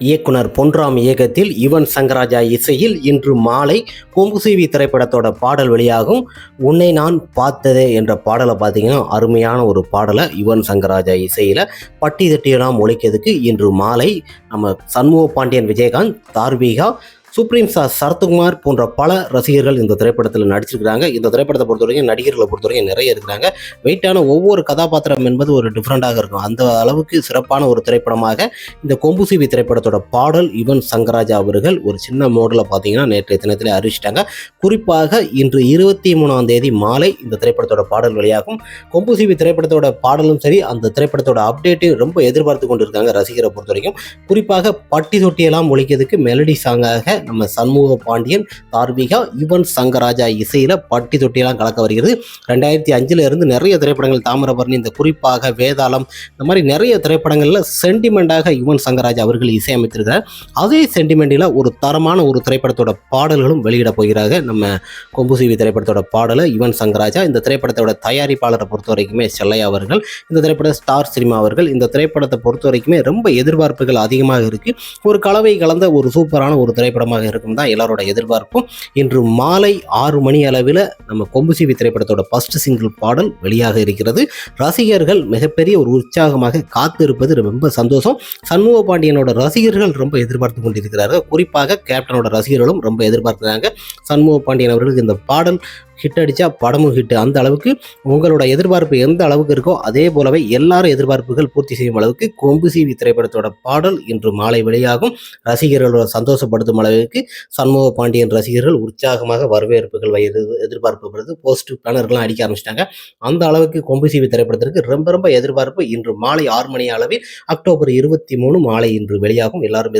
இயக்குனர் பொன்ராம் இயக்கத்தில் யுவன் சங்கராஜா இசையில் இன்று மாலை கொம்புசீவி திரைப்படத்தோட பாடல் வெளியாகும். உன்னை நான் பார்த்ததே என்ற பாடலை பார்த்தீங்கன்னா அருமையான ஒரு பாடலை யுவன் சங்கராஜா இசையில் பட்டி தட்டியெல்லாம் ஒழிக்கிறதுக்கு இன்று மாலை நம்ம சண்முக பாண்டியன் விஜயகாந்த் தார்விகா சுப்ரீம் ஸ்டார் சரத்குமார் போன்ற பல ரசிகர்கள் இந்த திரைப்படத்தில் நடிச்சிருக்கிறாங்க. இந்த திரைப்படத்தை பொறுத்த வரைக்கும் நடிகர்களை பொறுத்த வரைக்கும் நிறைய இருக்கிறாங்க. வெயிட்டான ஒவ்வொரு கதாபாத்திரம் என்பது ஒரு டிஃப்ரெண்ட்டாக இருக்கும். அந்த அளவுக்கு சிறப்பான ஒரு திரைப்படமாக இந்த கொம்புசிவி திரைப்படத்தோட பாடல் யுவன் சங்கராஜா அவர்கள் ஒரு சின்ன மோடில் பார்த்தீங்கன்னா நேற்றைய தினத்தில் அறிவிச்சிட்டாங்க. குறிப்பாக இன்று இருபத்தி மூணாம் தேதி மாலை இந்த திரைப்படத்தோட பாடல் வெளியாகும் கொம்புசிவி திரைப்படத்தோட பாடலும் சரி அந்த திரைப்படத்தோட அப்டேட்டையும் ரொம்ப எதிர்பார்த்து கொண்டு இருக்காங்க ரசிகரை பொறுத்த வரைக்கும் குறிப்பாக பட்டி தொட்டியெல்லாம் ஒழிக்கிறதுக்கு மெலடி சாங்காக நம்ம சண்முக பாண்டியன் தார்விகா யுவன் சங்கராஜா இசையில் பட்டி தொட்டியெல்லாம் கலக்க வருகிறது. ரெண்டாயிரத்தி அஞ்சுல இருந்து நிறைய திரைப்படங்கள் தாமிரபரணி இந்த குறிப்பாக வேதாளம் இந்த மாதிரி நிறைய திரைப்படங்களில் சென்டிமெண்ட்டாக யுவன் சங்கராஜா அவர்கள் இசையமைத்திருக்கிறார். அதே சென்டிமெண்ட்டில் ஒரு தரமான ஒரு திரைப்படத்தோட பாடல்களும் வெளியிட போகிறாங்க. நம்ம கொம்புசிவி திரைப்படத்தோட பாடலை யுவன் சங்கராஜா இந்த திரைப்படத்தோட தயாரிப்பாளரை பொறுத்த வரைக்குமே செல்லையா அவர்கள் இந்த திரைப்பட ஸ்டார் சினிமா அவர்கள் இந்த திரைப்படத்தை பொறுத்த வரைக்குமே ரொம்ப எதிர்பார்ப்புகள் அதிகமாக இருக்குது ஒரு கலவை கலந்த ஒரு சூப்பரான ஒரு திரைப்படமாக இருக்கும் தான் எல்லாரோட எதிர்பார்ப்பும். இன்று மாலை ஆறு மணி அளவில் நம்ம கொம்புசிவி திரைப்படத்தோட ஃபர்ஸ்ட் சிங்கிள் பாடல் வெளியாக இருக்கிறது. ரசிகர்கள் மிகப்பெரிய ஒரு உற்சாகமாக காத்திருப்பது ரொம்ப சந்தோஷம். சண்முக பாண்டியனோட ரசிகர்கள் ரொம்ப எதிர்பார்த்து கொண்டிருக்கிறார்கள். குறிப்பாக கேப்டனோட ரசிகர்களும் ரொம்ப எதிர்பார்க்கிறாங்க. சண்முக பாண்டியன் அவர்களுக்கு இந்த பாடல் ஹிட் அடித்தா படமும் ஹிட் அந்த அளவுக்கு உங்களோட எதிர்பார்ப்பு எந்த அளவுக்கு இருக்கோ அதே போலவே எல்லாரும் எதிர்பார்ப்புகள் பூர்த்தி செய்யும் அளவுக்கு கொம்பு சீவி திரைப்படத்தோட பாடல் இன்று மாலை வெளியாகும். ரசிகர்களோட சந்தோஷப்படுத்தும் அளவுக்கு சண்முக பாண்டியன் ரசிகர்கள் உற்சாகமாக வரவேற்புகள் வயது எதிர்பார்ப்புப்படுது போஸ்ட் பேனர்கள்லாம் அடிக்க ஆரம்பிச்சிட்டாங்க. அந்த அளவுக்கு கொம்பு சீவி திரைப்படத்திற்கு ரொம்ப ரொம்ப எதிர்பார்ப்பு இன்று மாலை ஆறு மணி அளவில் அக்டோபர் இருபத்தி மூணு மாலை இன்று வெளியாகும். எல்லாரும்